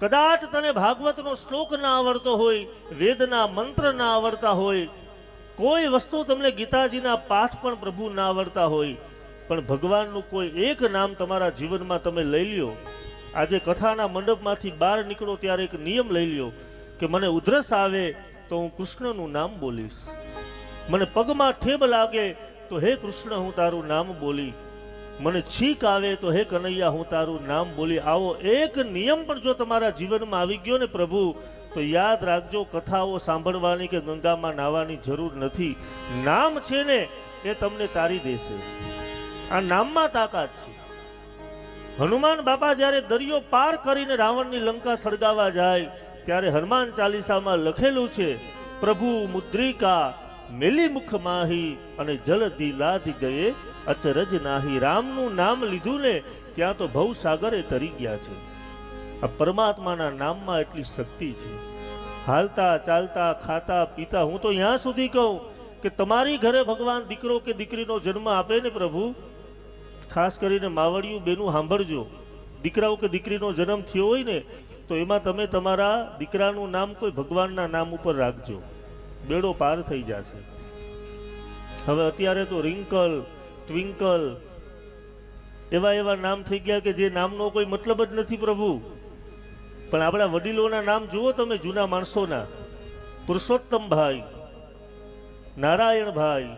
કદાચ તને ભાગવતનો શ્લોક ના આવડતો હોય, વેદના, મંત્ર ના આવડતા હોય, કોઈ વસ્તુ તમને ગીતાજીના પાઠ પણ પ્રભુ ના આવડતા હોય, પણ ભગવાનનું કોઈ એક નામ તમારા જીવનમાં તમે લઈ લ્યો. આજે કથાના મંડપમાંથી બહાર નીકળો ત્યારે એક નિયમ લઈ લ્યો કે મને ઉધરસ આવે તો હું કૃષ્ણનું નામ બોલીશ. મને પગમાં ઠેબ લાગે તો હે કૃષ્ણ, હું તારું નામ બોલી મને છીક આવે તો હે કનૈયા, હું તારું નામ બોલી આવો. એક નિયમ પણ જો તમારા જીવનમાં આવી ગયો ને પ્રભુ, તો યાદ રાખજો, કથાઓ સાંભળવાની કે ગંગામાં નાવાની જરૂર નથી. નામ છે ને એ તમને તારી દેશે. આ નામમાં તાકાત છે. હનુમાન બાપા જ્યારે દરિયો પાર કરીને રાવણની લંકા સળગાવવા જાય, ત્યારે હનુમાન ચાલીસામાં લખેલું છે, પ્રભુ મુદ્રિકા મેલી મુખ માહી અને જલધી લાધી ગયે અચરજ નાહી, રામનું નામ લીધું ને, ત્યાં તો ભવસાગરે તરી ગયા છે. આ પરમાત્માના નામમાં એટલી શક્તિ છે. હાલતા, ચાલતા, ખાતા, પીતા, હું તો ત્યાં સુધી કહું કે તમારી ઘરે ભગવાન દીકરો કે દીકરીનો જન્મ આપે ને પ્રભુ? ખાસ કરીને માવડિયું બેનું સાંભળજો. દીકરાઓ કે દીકરીનો જન્મ થયો હોય ને, તો એમાં તમે તમારા દીકરાનું નામ કોઈ ભગવાનના નામ ઉપર રાખજો. બેડો પાર થઈ જશે. હવે અત્યારે તો રિંકલ ટ્વિંકલ એવા એવા નામ થઈ ગયા કે જે નામનો કોઈ મતલબ જ નથી પ્રભુ. પણ આપણા વડીલોના નામ જુઓ તમે, જૂના માણસોના. પુરુષોત્તમભાઈ નારાયણભાઈ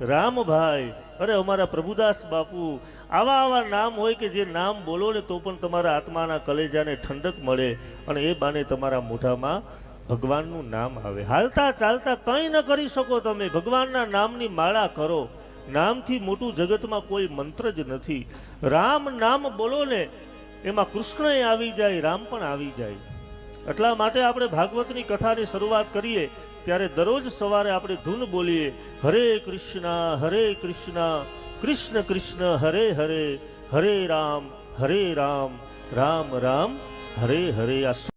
રામભાઈ અરે, અમારા પ્રભુદાસ બાપુ, આવા આવા નામ હોય કે જે નામ બોલો ને તો પણ તમારા આત્માના કલેજાને ઠંડક મળે અને એ બાને તમારા મોઢામાં ભગવાનનું નામ આવે. હાલતા ચાલતા કંઈ ન કરી શકો તમે. ભગવાનના નામની માળા કરો. નામથી મોટું જગતમાં કોઈ મંત્ર જ નથી. રામ નામ બોલો ને, એમાં કૃષ્ણ આવી જાય, રામ પણ આવી જાય. એટલા માટે આપણે ભાગવતની કથાની શરૂઆત કરીએ, ત્યારે દરરોજ સવારે આપણે ધૂન બોલીએ, હરે કૃષ્ણ હરે કૃષ્ણ કૃષ્ણ કૃષ્ણ, હરે હરે હરે રામ હરે રામ રામ રામ, હરે હરે. આ